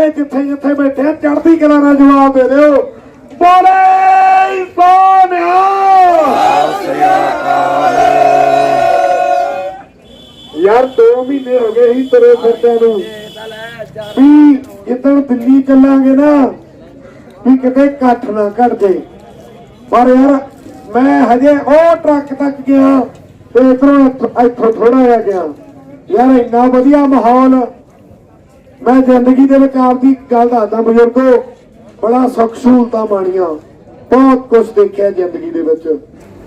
ਸਾਰੇ ਜਿੱਥੇ ਜਿੱਥੇ ਬੈਠੇ ਆ, ਚੜ੍ਹਦੀ ਕਲਾ ਨਾਲ ਜਵਾਬ ਦੇ ਦਿਓ। ਬੋਲੇ ਸੋਨਿਆ ਯਾਰ 2 ਮਹੀਨੇ ਹੋ ਗਏ ਹੀ ਤੇਰੇ ਫਿਰਦਿਆਂ ਨੂੰ। ਵੀ ਜਿੱਦਣ ਦਿੱਲੀ ਚੱਲਾਂਗੇ ਨਾ, ਵੀ ਕਿਤੇ ਇਕੱਠ ਨਾ ਘਟ ਜੇ। ਪਰ ਯਾਰ, ਮੈਂ ਹਜੇ ਉਹ ਟਰੱਕ ਤੱਕ ਗਿਆ, ਤੇ ਇਧਰੋਂ ਇੱਥੋਂ ਥੋੜਾ ਜਿਹਾ ਗਿਆ। ਯਾਰ, ਇੰਨਾ ਵਧੀਆ ਮਾਹੌਲ ਮੈਂ ਜ਼ਿੰਦਗੀ ਦੇ ਵਿੱਚ ਆਪਦੀ ਗੱਲ ਦੱਸਦਾ ਬਜ਼ੁਰਗੋ ਬੜਾ ਸੁੱਖ ਸਹੂਲਤਾਂ ਮਾਣੀਆਂ। ਬਹੁਤ ਕੁਝ ਦੇਖਿਆ ਜ਼ਿੰਦਗੀ ਦੇ ਵਿੱਚ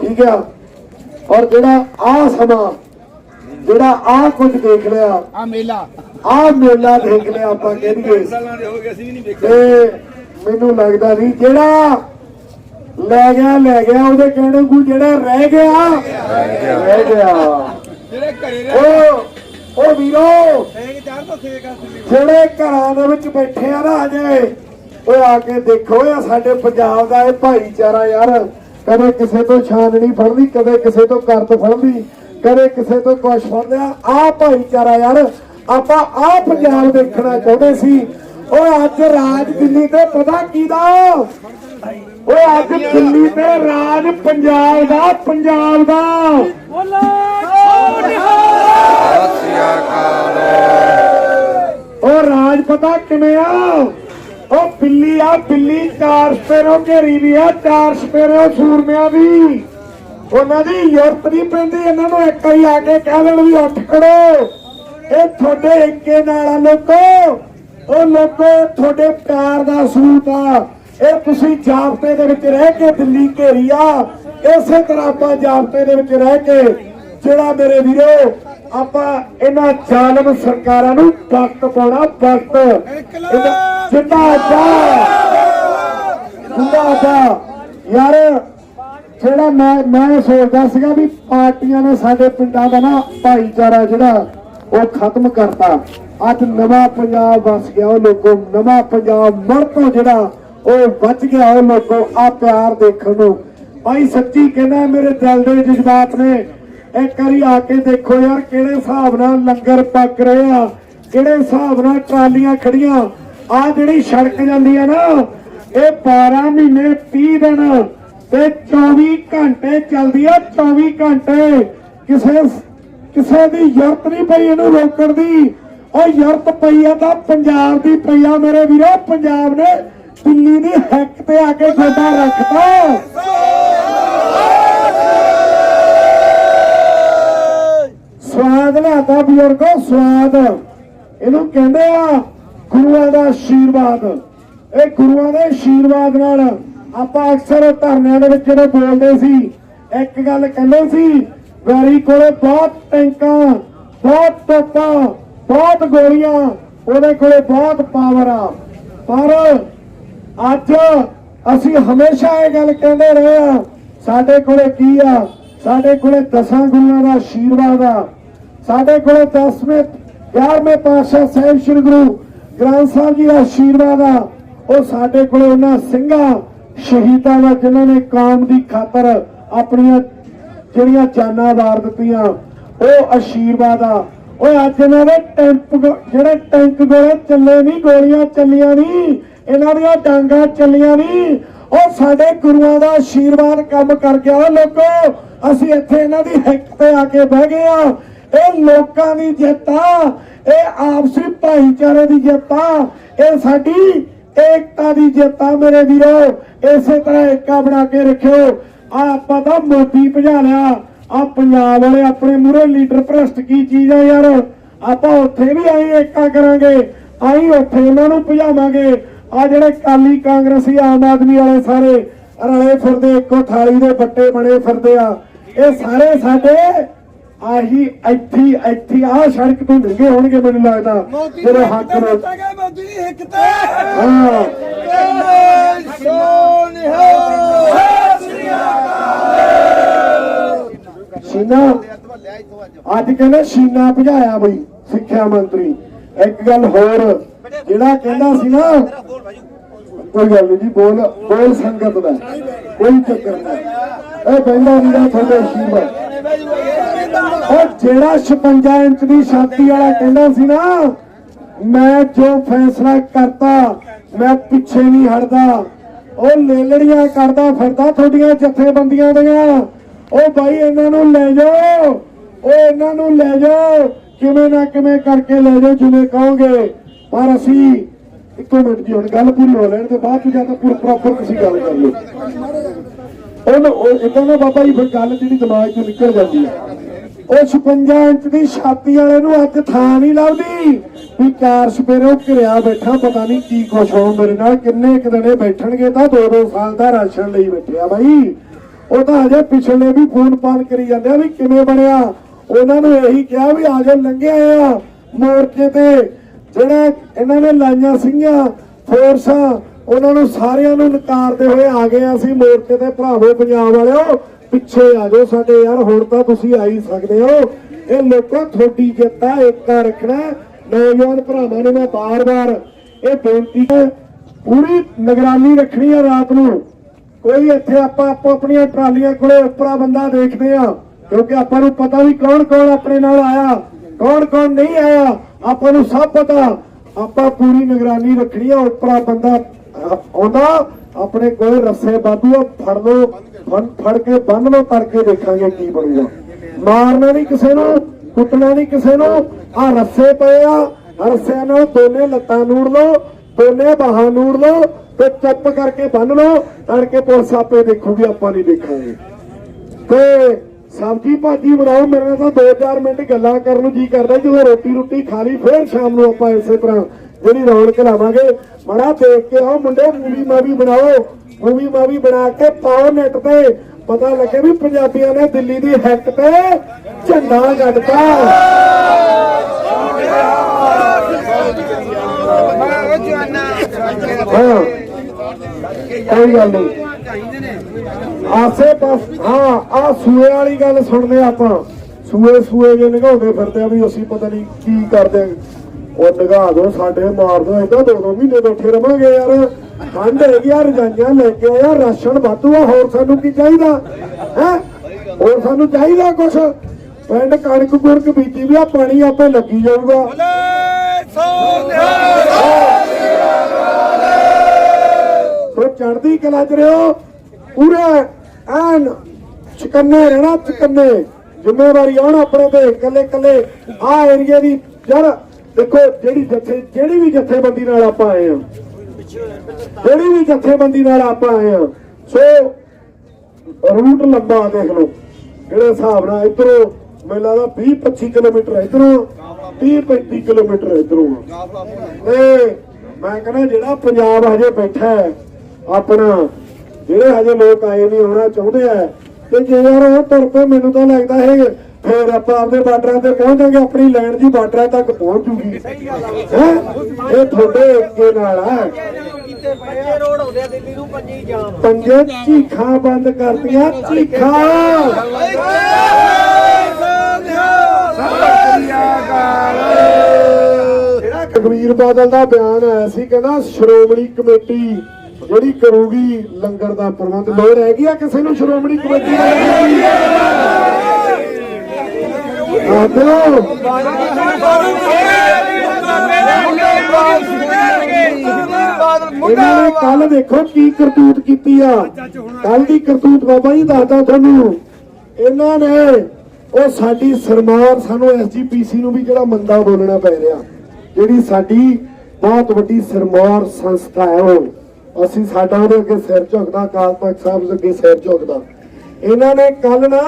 ਠੀਕ ਆ? ਔਰ ਜਿਹੜਾ ਆ ਸਮਾਂ ਜਿਹੜਾ ਆ ਕੁਝ ਦੇਖ ਲਿਆ ਆ ਮੇਲਾ। ਆ ਮੇਲਾ ਦੇਖ ਲਿਆ ਆਪਾਂ ਕਹਿੰਦੇ ਸਾਲਾਂ ਦੇ ਹੋ ਗਏ ਅਸੀਂ ਵੀ ਨਹੀਂ ਵੇਖਿਆ ਤੇ ਮੈਨੂੰ ਲੱਗਦਾ ਨਹੀਂ ਜਿਹੜਾ ਲੈ ਗਿਆ ਲੈ ਗਿਆ ਉਹਦੇ ਕਹਿਣੇ ਨੂੰ ਜਿਹੜਾ ਰਹਿ ਗਿਆ ਰਹਿ ਗਿਆ। ਜਿਹੜੇ ਘਰੇ ਰਹਿ ਉਹ ਉਹ ਵੀਰੋ ਜਿਹੜੇ ਘਰਾਂ ਦੇ ਵਿੱਚ ਬੈਠੇ ਆ ਨਾ ਅਜੇ ਓਏ ਆ ਕੇ ਦੇਖੋ ਇਹ ਸਾਡੇ ਪੰਜਾਬ ਦਾ ਇਹ ਭਾਈਚਾਰਾ ਯਾਰ। ਕਦੇ ਕਿਸੇ ਤੋਂ ਛਾਨ ਨਹੀਂ ਫੜਦੀ ਕਦੇ ਕਿਸੇ ਤੋਂ ਕਰਤ ਫੜਦੀ ਕਦੇ ਕਿਸੇ ਤੋਂ ਕੁਛ ਫੜਦਿਆ ਆ ਭਾਈਚਾਰਾ ਯਾਰ ਆਪਾਂ ਆ ਪੰਜਾਬ ਦੇਖਣਾ ਚਾਹੁੰਦੇ ਸੀ। ਓਏ ਅੱਜ ਰਾਜ ਦਿੱਲੀ ਤੇ ਪਤਾ ਕੀਦਾ? ਓਏ ਅੱਜ ਦਿੱਲੀ ਤੇ ਰਾਜ ਪੰਜਾਬ ਦਾ ਪੰਜਾਬ ਦਾ। ਰਾਜ ਕਿਵੇਂ ਆ ਉਹ ਬਿੱਲੀ ਆ, ਬਿੱਲੀ ਚਾਰ ਸਪੇਰੋਂ, ਘੇਰੀ ਵੀ ਆ, ਚਾਰ ਸਪੇਰੋਂ, ਸੂਰਮਿਆਂ ਦੀ ਉਹਨਾਂ ਦੀ ਯੁਰਤ ਨਹੀਂ ਪੈਂਦੀ, ਇਹਨਾਂ ਨੂੰ ਇੱਕ ਹੀ ਆ ਕੇ ਕਹਿ ਦੇਣ ਵੀ ਉੱਠ ਖੜੋ। ਇਹ ਤੁਹਾਡੇ ਇੱਕੇ ਨਾਲ ਆ ਲੋਕੋ। ਉਹ ਲੋਕੋ, ਤੁਹਾਡੇ ਪਿਆਰ ਦਾ ਸੂਤ ਆ। ਇਹ ਤੁਸੀਂ ਜਾਬਤੇ ਦੇ ਵਿੱਚ ਰਹਿ ਕੇ ਦਿੱਲੀ ਘੇਰੀ ਆ। ਇਸੇ ਤਰ੍ਹਾਂ ਆਪਾਂ ਜਾਪਤੇ ਦੇ ਵਿੱਚ ਰਹਿ ਕੇ ਜਿਹੜਾ ਮੇਰੇ ਵੀਰੋ ਆਪਾਂ ਇਹਨਾਂ ਜ਼ਾਲਮ ਸਰਕਾਰਾਂ ਨੂੰ ਵਕਤ ਪਾਉਣਾ, ਵਕਤ। ਜਿੰਦਾਬਾਦ। ਜਿੰਦਾਬਾਦ। ਯਾਰ, ਜਿਹੜਾ ਮੈਂ ਮੈਂ ਸੋਚਦਾ ਸੀਗਾ ਵੀ ਪਾਰਟੀਆਂ ਨੇ ਸਾਡੇ ਪਿੰਡਾਂ ਦਾ ਨਾ ਭਾਈਚਾਰਾ ਜਿਹੜਾ, ਉਹ ਖਤਮ ਕਰਤਾ। ਅੱਜ ਨਵਾਂ ਪੰਜਾਬ ਵਸ ਗਿਆ ਉਹ ਲੋਕੋ, ਨਵਾਂ ਪੰਜਾਬ ਮਰ ਤੋਂ ਜਿਹੜਾ, ਉਹ ਬਚ ਗਿਆ ਉਹ ਲੋਕੋ ਆ ਪਿਆਰ ਦੇਖਣ ਨੂੰ। ਭਾਈ ਸੱਚੀ ਕਹਿੰਦਾ ਮੇਰੇ ਦਿਲ ਦੇ ਜਜ਼ਬਾਤ ਨੇ ਇੱਕ ਵਾਰੀ ਆ ਕੇ ਦੇਖੋ ਯਾਰ ਕਿਹੜੇ ਹਿਸਾਬ ਨਾਲ ਲੰਗਰ ਪੱਕ ਰਹੇ ਆ, ਕਿਹੜੇ ਹਿਸਾਬ ਨਾਲ ਟਰਾਲੀਆਂ ਖੜੀਆਂ। ਆ ਜਿਹੜੀ ਸੜਕ ਜਾਂਦੀ ਆ ਨਾ, ਇਹ 12 ਮਹੀਨੇ 30 ਦਿਨ ਤੇ 24 ਘੰਟੇ ਚੱਲਦੀ ਆ 24 ਘੰਟੇ। ਕਿਸੇ ਕਿਸੇ ਦੀ ਯਰਤ ਨਹੀਂ ਪਈ ਇਹਨੂੰ ਰੋਕਣ ਦੀ। ਉਹ ਯਰਤ ਪਈ ਆ ਤਾਂ ਪੰਜਾਬ ਦੀ ਪਈ ਆ ਮੇਰੇ ਵੀਰੋ। ਪੰਜਾਬ ਨੇ ਦਿੱਲੀ ਦੀ ਹੱਕ ਤੇ ਆ ਕੇ ਗੋਡਾ ਰੱਖਤਾ। ਸਵਾਦ ਲਿਆਤਾ ਬਜ਼ੁਰਗੋ, ਸਵਾਦ। ਇਹਨੂੰ ਕਹਿੰਦੇ ਆ ਗੁਰੂਆਂ ਦਾ ਆਸ਼ੀਰਵਾਦ ਇਹ ਗੁਰੂਆਂ ਦੇ ਆਸ਼ੀਰਵਾਦ ਨਾਲ ਆਪਾਂ ਅਕਸਰ ਧਰਨਿਆਂ ਦੇ ਵਿੱਚ ਜਦੋਂ ਬੋਲਦੇ ਸੀ, ਇੱਕ ਗੱਲ ਕਹਿੰਦੇ ਸੀ, ਵੈਰੀ ਕੋਲੇ ਬਹੁਤ ਟੈਂਕਾਂ, ਬਹੁਤ ਤੋਪਾਂ, ਬਹੁਤ ਗੋਲੀਆਂ, ਉਹਦੇ ਕੋਲੇ ਬਹੁਤ ਪਾਵਰ ਆ। ਪਰ ਅੱਜ ਅਸੀਂ ਹਮੇਸ਼ਾ ਇਹ ਗੱਲ ਕਹਿੰਦੇ ਰਹੇ ਆ, ਸਾਡੇ ਕੋਲੇ ਕੀ ਆ? ਸਾਡੇ ਕੋਲੇ ਦਸਾਂ ਗੁਰੂਆਂ ਦਾ ਆਸ਼ੀਰਵਾਦ ਆ। ਸਾਡੇ ਕੋਲੇ 10ਵੇਂ 11ਵੇਂ ਪਾਤਸ਼ਾਹ ਸਾਹਿਬ ਸ੍ਰੀ ਗੁਰੂ ਗ੍ਰੰਥ ਸਾਹਿਬ ਜੀ ਦਾ ਆਸ਼ੀਰਵਾਦ ਆ। ਉਹ ਸਾਡੇ ਕੋਲੇ ਉਹਨਾਂ ਸਿੰਘਾਂ, ਸ਼ਹੀਦਾਂ ਦਾ, ਜਿਨ੍ਹਾਂ ਨੇ ਕੌਮ ਦੀ ਖਾਤਰ ਆਪਣੀਆਂ ਜਿਹੜੀਆਂ ਜਾਨਾਂ ਵਾਰ ਦਿੱਤੀਆਂ, ਉਹ ਆਸ਼ੀਰਵਾਦ ਆ। ਓਏ, ਅੱਜ ਇਹਨਾਂ ਦੇ ਟੈਂਪ ਗੋ- ਜਿਹੜੇ ਟੈਂਕ ਗੋਲੇ ਚੱਲੇ ਨਹੀਂ ਗੋਲੀਆਂ ਚੱਲੀਆਂ ਨਹੀਂ ਇਹਨਾਂ ਦੀਆਂ ਡਾਂਗਾ ਚੱਲੀਆਂ ਨਹੀਂ ਉਹ ਸਾਡੇ ਗੁਰੂਆਂ ਦਾ ਆਸ਼ੀਰਵਾਦ ਕੰਮ ਕਰ ਗਿਆ। ਓ ਲੋਕੋ, ਅਸੀਂ ਇੱਥੇ ਇਹਨਾਂ ਦੀ ਹਿੱਕ ਤੇ ਆ ਕੇ ਬਹਿ ਗਏ ਆ। ਇਹ ਲੋਕਾਂ ਦੀ ਜਿੱਤ ਆ। ਇਹ ਆਪਸੀ ਭਾਈਚਾਰੇ ਦੀ ਜਿੱਤ ਆ। ਇਹ ਸਾਡੀ ਏਕਤਾ ਦੀ ਜਿੱਤ ਆ ਮੇਰੇ ਵੀਰੋ। ਇਸੇ ਤਰ੍ਹਾਂ ਏਕਾ ਬਣਾ ਕੇ ਰੱਖਿਓ। ਆ ਆਪਾਂ ਤਾਂ ਮੋਦੀ ਭਜਾ ਲਿਆ। ਆ ਪੰਜਾਬ ਵਾਲੇ ਆਪਣੇ ਮੂਹਰੇ ਲੀਡਰ ਭ੍ਰਸ਼ਟ ਕੀ ਚੀਜ਼ ਆ ਯਾਰ? ਆਪਾਂ ਉੱਥੇ ਵੀ ਆਈ ਏਕਾ ਕਰਾਂਗੇ। ਆਈ ਉੱਥੇ ਉਹਨਾਂ ਨੂੰ ਭਜਾਵਾਂਗੇ। ਆ ਜਿਹੜੇ ਕਾਲੀ ਕਾਂਗਰਸੀ, ਆਮ ਆਦਮੀ ਵਾਲੇ ਸਾਰੇ ਰਲੇ ਫਿਰਦੇ, ਇੱਕੋ ਥਾਲੀ ਦੇ ਬੱਟੇ ਬਣੇ ਫਿਰਦੇ ਆ। ਇਹ ਸਾਰੇ ਸਾਡੇ ਆਹੀ ਇੱਥੇ ਇੱਥੇ ਆ ਸੜਕ ਤੋਂ ਲੰਘੇ ਹੋਣਗੇ ਮੈਨੂੰ ਲੱਗਦਾ। ਜਿਹੜੇ ਹੱਕ ਨਾਲ ਮੋਦੀ ਤੇ ਹਾਂ। ਸੀਨਾ। ਅੱਜ ਕਹਿੰਦੇ ਸੀਨਾ ਭਜਾਇਆ ਬਈ ਸਿੱਖਿਆ ਮੰਤਰੀ। ਇੱਕ ਗੱਲ ਹੋਰ ਜਿਹੜਾ ਕਹਿੰਦਾ ਸੀ ਨਾ ਕੋਈ ਗੱਲ ਨਹੀਂ ਜੀ ਬੋਲ ਬੋਲ ਸੰਗਤ ਦਾ। ਕੋਈ ਚੱਕਰ ਨਹੀਂ ਇਹ ਬੰਦਾ ਦਾ ਤੁਹਾਡੇ ਆਸ਼ੀਰਵਾਦ ਉਹ ਜਿਹੜਾ 56 ਇੰਚ ਦੀ ਛਾਤੀ ਵਾਲਾ ਕਹਿੰਦਾ ਸੀ ਨਾ, ਮੈਂ ਜੋ ਫੈਸਲਾ ਕਰਤਾ, ਮੈਂ ਪਿੱਛੇ ਨਹੀਂ ਹਟਦਾ। ਉਹ ਲੇਲੜੀਆਂ ਕਰਦਾ ਫਿਰਦਾ ਤੁਹਾਡੀਆਂ ਜਥੇਬੰਦੀਆਂ ਦੀਆਂ। ਉਹ ਬਾਈ, ਇਹਨਾਂ ਨੂੰ ਲੈ ਜਾਓ। ਉਹ ਇਹਨਾਂ ਨੂੰ ਲੈ ਜਾਓ। ਕਿਵੇਂ ਨਾ ਕਿਵੇਂ ਕਰਕੇ ਲੈ ਜਾਓ ਜਿਵੇਂ ਕਹੋਗੇ। ਪਰ ਅਸੀਂ, ਇੱਕੋ ਮਿੰਟ ਜੀ, ਹੁਣ ਗੱਲ ਪੂਰੀ ਹੋ ਲੈਣ ਤੇ ਬਾਅਦ ਚ ਜਾਂ ਤਾਂ ਪੂਰਾ ਪ੍ਰੋਪਰ ਤੁਸੀਂ ਗੱਲ ਕਰ ਲਓ। ਉਹ ਇਦਾਂ ਦਾ ਬਾਬਾ ਜੀ ਫਿਰ ਗੱਲ ਜਿਹੜੀ ਦਿਮਾਗ ਚੋਂ ਨਿਕਲ ਜਾਂਦੀ ਹੈ ਉਹ 56 ਇੰਚ ਦੀ ਛਾਤੀ ਵਾਲੇ ਨੂੰ ਅੱਜ ਥਾਂ ਨਹੀਂ ਲੱਭਦੀ। ਵੀ ਕਾਰ ਸਪੇਰੋ ਘਿਰਿਆ ਬੈਠਾ, ਪਤਾ ਨਹੀਂ ਕੀ ਕੁਛ ਹੋ ਮੇਰੇ ਨਾਲ। ਕਿੰਨੇ ਇੱਕ ਦਿਨੇ ਬੈਠਣਗੇ ਤਾਂ 2-2 ਸਾਲ ਦਾ ਰਾਸ਼ਨ ਲਈ ਬੈਠਿਆ ਬਾਈ। ਉਹ ਤਾਂ ਅਜੇ ਪਿਛਲੇ ਵੀ ਫੋਨ ਪਾਨ ਕਰੀ ਜਾਂਦੇ ਆ ਵੀ ਕਿਵੇਂ ਬਣਿਆ। ਉਹਨਾਂ ਨੂੰ ਇਹੀ ਕਿਹਾ ਵੀ ਆ ਜਾ ਲੰਘੇ ਆ ਮੋਰਚੇ ਤੇ। ਜਿਹੜਾ ਇਹਨਾਂ ਨੇ ਲਾਈਆਂ ਸੀਗੀਆਂ, ਫੋਰਸਾਂ ਉਹਨਾਂ ਨੂੰ ਸਾਰਿਆਂ ਨੂੰ ਨਕਾਰਦੇ ਹੋਏ ਆ ਗਏ ਅਸੀਂ ਮੋਰਚੇ ਤੇ ਭਰਾਵੋ ਪੰਜਾਬ ਵਾਲਿਓ, ਪਿੱਛੇ ਆ ਜਾਓ ਸਾਡੇ ਯਾਰ, ਹੁਣ ਤਾਂ ਤੁਸੀਂ ਆ ਹੀ ਸਕਦੇ ਹੋ। ਇਹ ਲੋਕੋ ਥੋੜੀ ਜਿੱਤਾ ਏਕਾ ਰੱਖਣਾ ਨੌਜਵਾਨ ਭਰਾਵਾਂ ਨੂੰ ਮੈਂ ਬਾਰ-ਬਾਰ ਇਹ ਬੇਨਤੀ ਹੈ, ਪੂਰੀ ਨਿਗਰਾਨੀ ਰੱਖਣੀ ਆ ਰਾਤ ਨੂੰ। ਕੋਈ ਇੱਥੇ ਆਪਾਂ ਆਪੋ ਆਪਣੀਆਂ ਟਰਾਲੀਆਂ ਕੋਲੇ ਉੱਪਰਾ ਬੰਦਾ ਦੇਖਦੇ ਆ, ਕਿਉਂਕਿ ਆਪਾਂ ਨੂੰ ਪਤਾ ਵੀ ਕੌਣ ਕੌਣ ਆਪਣੇ ਨਾਲ ਆਇਆ ਕੌਣ ਕੌਣ ਨਹੀਂ ਆਇਆ, ਆਪਾਂ ਨੂੰ ਸਭ ਪਤਾ। ਆਪਾਂ ਪੂਰੀ ਨਿਗਰਾਨੀ ਰੱਖਣੀ ਆ, ਉੱਪਰਾ ਬੰਦਾ ਆਉਂਦਾ, ਆਪਣੇ ਕੋਲ ਰੱਸੇ ਬਾਦੂ ਫੜ ਲਓ, ਫੜ ਫੜ ਕੇ ਬੰਨ ਲਓ, ਤੜਕੇ ਦੇਖਾਂਗੇ ਕੀ ਬਣੂਗਾ। ਮਾਰਨਾ ਨਹੀਂ ਕਿਸੇ ਨੂੰ, ਕੁੱਟਣਾ ਨਹੀਂ ਕਿਸੇ ਨੂੰ ਆ ਰੱਸੇ ਪਏ ਆ ਰੱਸਿਆਂ ਨਾਲ ਦੋਨੇ ਲੱਤਾਂ ਨੂੜ ਲਓ, ਦੋਨੇ ਬਾਹਾਂ ਨੂੜ ਲੋ ਤੇ ਚੁੱਪ ਕਰਕੇ ਬੰਨ ਲੋ ਤੜਕੇ ਪੁਲਿਸ ਆਪੇ ਦੇਖੂਗੀ, ਆਪਾਂ ਨਹੀਂ ਦੇਖਾਂਗੇ। ਤੇ ਸਬਜੀ ਭਾਜੀ ਬਣਾਓ, ਮੇਰੇ ਨਾਲ ਤਾਂ 2-4 ਮਿੰਟ ਗੱਲਾਂ ਕਰਨ ਨੂੰ ਜੀ ਕਰਦਾ, ਜਦੋਂ ਰੋਟੀ ਰੋਟੀ ਖਾ ਲਈ, ਫੇਰ ਸ਼ਾਮ ਨੂੰ ਆਪਾਂ ਇਸੇ ਤਰ੍ਹਾਂ ਜਿਹੜੀ ਰੌਣਕ ਲਾਵਾਂਗੇ ਬੜਾ ਦੇਖ ਕੇ ਆਓ, ਮੁੰਡੇ ਮੂਵੀ ਮਾਵੀ ਬਣਾਓ। ਮੂਵੀ ਮਾਵੀ ਬਣਾ ਕੇ ਪਾਓ ਨੈਟ ਤੇ। ਪਤਾ ਲੱਗੇ ਵੀ ਪੰਜਾਬੀਆਂ ਨੇ ਦਿੱਲੀ ਦੀ ਹੈਕ ਤੇ ਝੰਡਾ ਗੱਡਤਾ। ਕੋਈ ਗੱਲ ਨਹੀਂ। ਆਸੇ ਪਾਸ ਹਾਂ, ਆ ਸੂਏ ਵਾਲੀ ਗੱਲ ਸੁਣਦੇ ਆਪਾਂ। ਸੂਏ ਸੂਏ ਜੇ ਨਿਗਾਉਂਦੇ ਫਿਰਦੇ ਆ ਵੀ ਅਸੀਂ ਪਤਾ ਨਹੀਂ ਕੀ ਕਰਦੇ ਉਹ ਨਿਗਾਹ ਦੋ, ਸਾਡੇ ਮਾਰ ਦੋ ਏਦਾਂ ਦੋ ਦੋ ਮਹੀਨੇ ਬੈਠੇ ਰਵਾਂਗੇ ਯਾਰ। ਠੰਡ ਹੈਗੀ ਆ, ਰਜਾਈਆਂ ਲੈ ਕੇ ਆਇਆ, ਰਾਸ਼ਨ ਵਾਧੂ ਆ, ਹੋਰ ਸਾਨੂੰ ਕੀ ਚਾਹੀਦਾ? ਹੈ? ਹੋਰ ਸਾਨੂੰ ਚਾਹੀਦਾ ਕੁਛ? ਪਿੰਡ ਕਣਕ ਕੁਣਕ ਬੀਜੀ ਵੀ ਆ, ਪਾਣੀ ਆਪੇ ਲੱਗੀ ਜਾਊਗਾ। ਸੋ ਸੋ ਕਲਾ ਚ ਰਿਓ ਪੂਰੇ ਐਨ ਚਕੰਨੇ ਰਹਿਣਾ, ਚਕੰਨੇ। ਜ਼ਿੰਮੇਵਾਰੀ ਆਉਣ ਆਪਣੇ ਤੇ ਇਕੱਲੇ ਇਕੱਲੇ ਆ ਏਰੀਏ ਦੀ। ਯਾਰ ਦੇਖੋ, ਜਿਹੜੀ ਜੱਥੇ, ਜਿਹੜੀ ਵੀ ਜਥੇਬੰਦੀ ਨਾਲ ਆਪਾਂ ਆਏ ਹਾਂ, ਜਿਹੜੀ ਵੀ ਜਥੇਬੰਦੀ ਨਾਲ ਆਪਾਂ ਆਏ ਹਾਂ, ਸੋ ਰੂਟ ਲੰਬਾ ਦੇਖ ਲਓ, ਜਿਹੜੇ ਹਿਸਾਬ ਨਾਲ ਇਧਰੋਂ ਮੈਨੂੰ ਲੱਗਦਾ 20 25 ਕਿਲੋਮੀਟਰ ਇਧਰੋਂ 30 35 ਕਿਲੋਮੀਟਰ ਇਧਰੋਂ ਤੇ ਮੈਂ ਕਹਿੰਦਾ ਜਿਹੜਾ ਪੰਜਾਬ ਹਜੇ ਬੈਠਾ ਹੈ, ਆਪਣਾ, ਜਿਹੜੇ ਹਜੇ ਲੋਕ ਆਏ ਨਹੀਂ ਆਉਣਾ ਚਾਹੁੰਦੇ ਆ, ਤੇ ਜੇ ਯਾਰ ਉਹ ਤੁਰ ਪਏ, ਮੈਨੂੰ ਤਾਂ ਲੱਗਦਾ ਹੈ ਫੇਰ ਆਪਾਂ ਆਪਦੇ ਬਾਰਡਰਾਂ ਤੇ ਪਹੁੰਚਾਂਗੇ ਆਪਣੀ ਲੈਂਡ ਦੀ ਬਾਰਡਰਾਂ ਤੱਕ ਪਹੁੰਚ ਜੂਗੀ। ਹੈ? ਇਹ ਤੁਹਾਡੇ ਏਕੇ ਨਾਲ ਆ। ਪੰਜੇ ਰੋਡ ਆਉਂਦੇ ਆ ਦਿੱਲੀ ਨੂੰ ਪੰਜੀ ਜਾਮ। ਪੰਜੇ ਚੀਖਾਂ ਬੰਦ ਕਰਤੀਆਂ ਚੀਖਾਂ ਜਿਹੜਾ ਕਬੀਰ ਬਾਦਲ ਦਾ ਬਿਆਨ ਆਇਆ ਸੀ ਕਹਿੰਦਾ ਸ਼੍ਰੋਮਣੀ ਕਮੇਟੀ ਜਿਹੜੀ ਕਰੂਗੀ ਲੰਗਰ ਦਾ ਪ੍ਰਬੰਧ। ਲੋੜ ਹੈਗੀ ਆ ਕਿਸੇ ਨੂੰ ਸ਼੍ਰੋਮਣੀ ਕਮੇਟੀ ਦਾ ਇਹਨਾਂ ਨੇ ਕੱਲ ਦੇਖੋ ਕੀ ਕਰਤੂਤ ਕੀਤੀ ਆ। ਕੱਲ ਦੀ ਕਰਤੂਤ ਬਾਬਾ ਜੀ ਦੱਸਦਾ ਤੁਹਾਨੂੰ। ਇਹਨਾਂ ਨੇ ਉਹ ਸਾਡੀ ਸਰਮਾਰ ਸਾਨੂੰ ਐਸਜੀਪੀਸੀ ਨੂੰ ਵੀ ਜਿਹੜਾ ਮੰਦਾ ਬੋਲਣਾ ਪੈ ਰਿਹਾ। ਜਿਹੜੀ ਸਾਡੀ ਬਹੁਤ ਵੱਡੀ ਸਰਮਾਰ ਸੰਸਥਾ ਹੈ ਉਹ। ਅਸੀਂ ਸਾਡਾ ਉਹਦੇ ਅੱਗੇ ਸਿਰ ਝੁਕਦਾ, ਅਕਾਲ ਤਖਤ ਸਾਹਿਬ ਦੇ ਅੱਗੇ ਸਿਰ ਝੁਕਦਾ। ਇਹਨਾਂ ਨੇ ਕੱਲ ਨਾ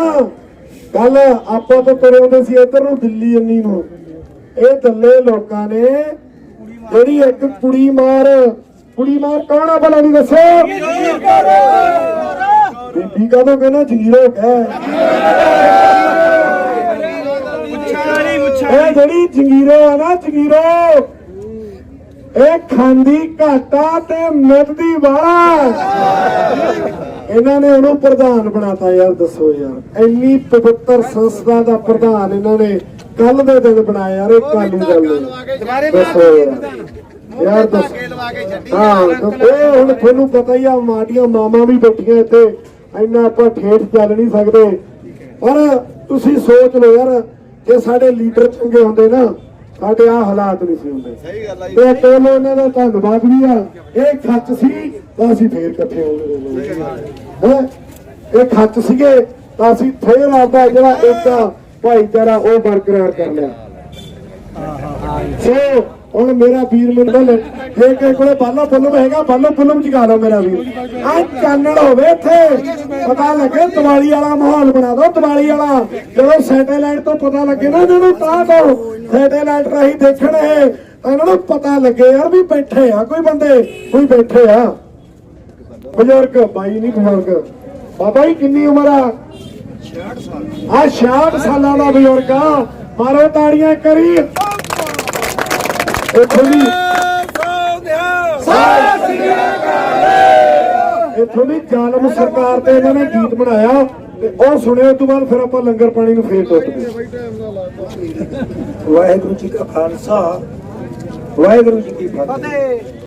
ਕੱਲ ਆਪਾਂ ਤੋਂ ਤੁਰੇ ਹੁੰਦੇ ਸੀ ਇੱਧਰ ਨੂੰ, ਦਿੱਲੀ ਅੰਨੀ ਨੂੰ। ਇਹ ਦੱਲੇ ਲੋਕਾਂ ਨੇ ਜਿਹੜੀ ਇੱਕ ਕੁੜੀ ਮਾਰ ਕੁੜੀ ਮਾਰ ਕੌਣ ਆ ਭਲਾ ਨਹੀਂ ਦੱਸੋ ਬੀਬੀ ਕਾਹਦੋਂ ਕਹਿੰਦਾ ਜੀਰੋ ਕਹਿ ਇਹ ਜਿਹੜੀ ਜੰਗੀਰੋ ਆ ਨਾ ਜੰਗੀਰੋ, ਇਹ ਖਾਂਦੀ ਘਾਟਾ ਤੇ ਮਿੱਧਦੀ ਵਾਲਾ। ਇਹਨਾਂ ਨੇ ਉਹਨੂੰ ਪ੍ਰਧਾਨ ਬਣਾਤਾ ਯਾਰ ਦੱਸੋ ਯਾਰ। ਇੰਨੀ ਪਵਿੱਤਰ ਸੰਸਥਾ ਦਾ ਪ੍ਰਧਾਨ ਇਹਨਾਂ ਨੇ ਕੱਲ ਦੇ ਦਿਨ ਬਣਾਇਆ ਯਾਰ ਇਹ ਗੱਲ ਦੱਸੋ ਯਾਰ। ਦੱਸ। ਹਾਂ ਹੁਣ ਤੁਹਾਨੂੰ ਪਤਾ ਹੀ ਆ ਮਾਟੀਆਂ ਮਾਮਾ ਵੀ ਬੈਠੀਆਂ ਇੱਥੇ। ਇੰਨਾ ਆਪਾਂ ਠੇਠ ਚੱਲ ਨਹੀਂ ਸਕਦੇ। ਪਰ ਤੁਸੀਂ ਸੋਚ ਲਓ ਯਾਰ ਜੇ ਸਾਡੇ ਲੀਡਰ ਚੰਗੇ ਹੁੰਦੇ ਨਾ ਸਾਡੇ ਆ ਹਾਲਾਤ ਨਹੀਂ ਸੀ ਹੁੰਦੇ। ਸਹੀ ਗੱਲ ਆ ਜੀ। ਤੇ ਕੋਲ ਇਹਨਾਂ ਦਾ ਧੰਨਵਾਦ ਵੀ ਆ। ਇਹ ਖੱਚ ਸੀ। ਤਾਂ ਅਸੀਂ ਫੇਰ ਇਕੱਠੇ ਹੋ ਗਏ ਹੈਂ? ਇਹ ਖੱਚ ਸੀਗੇ, ਤਾਂ ਅਸੀਂ ਫੇਰ ਆਪਦਾ ਜਿਹੜਾ ਇੱਕ ਭਾਈਚਾਰਾ ਉਹ ਬਰਕਰਾਰ ਕਰ ਲਿਆ। ਸੋ, ਹੁਣ ਮੇਰਾ ਵੀਰ ਮੈਨੂੰ ਲੈ ਜੇ ਕਿਸੇ ਕੋਲੇ ਬਾਲੋ ਫੁੱਲਮ ਹੈਗਾ, ਬਾਲੋ ਫੁੱਲਮ ਚਗਾ ਲਓ ਮੇਰਾ ਵੀਰ। ਆ ਚਾਨਣ ਹੋਵੇ ਇੱਥੇ। ਪਤਾ ਲੱਗੇ ਦੀਵਾਲੀ ਵਾਲਾ ਮਾਹੌਲ ਬਣਾ ਦਿਓ, ਦੀਵਾਲੀ ਵਾਲਾ। ਜਦੋਂ ਸੈਟੇਲਾਈਟ ਤੋਂ ਪਤਾ ਲੱਗੇ ਨਾ, ਇਹਨਾਂ ਨੂੰ ਤਾਂ ਦੋ। ਸੈਟੇਲਾਈਟ ਰਾਹੀਂ ਦੇਖਣ ਇਹ, ਤਾਂ ਇਹਨਾਂ ਨੂੰ ਪਤਾ ਲੱਗੇ ਯਾਰ ਵੀ ਬੈਠੇ ਆ, ਕੋਈ ਬੰਦੇ, ਕੋਈ ਬੈਠੇ ਆ। ਬਜ਼ੁਰਗ ਬਾਈ ਨਹੀਂ ਬਜ਼ੁਰਗ। ਬਾਬਾ ਜੀ ਕਿੰਨੀ ਉਮਰ ਆ? 66 ਸਾਲ। ਆ 66 ਸਾਲਾਂ ਦਾ ਬਜ਼ੁਰਗ ਆ। ਮਾਰੋ ਤਾੜੀਆਂ ਕਰੀ। ਇੱਥੋਂ ਦੀ ਇੱਥੋਂ ਦੀ ਜ਼ਾਲਮ ਸਰਕਾਰ ਤੇ ਇਹਨਾਂ ਨੇ ਗੀਤ ਬਣਾਇਆ ਤੇ ਉਹ ਸੁਣਿਓ ਤੋਂ ਬਾਅਦ ਫਿਰ ਆਪਾਂ ਲੰਗਰ ਪਾਣੀ ਨੂੰ ਫੇਰ ਟੁੱਟ ਗਏ ਵਾਹਿਗੁਰੂ ਜੀ ਕਾ ਖਾਲਸਾ ਵਾਹਿਗੁਰੂ ਜੀ ਕੀ ਫਤਿਹ।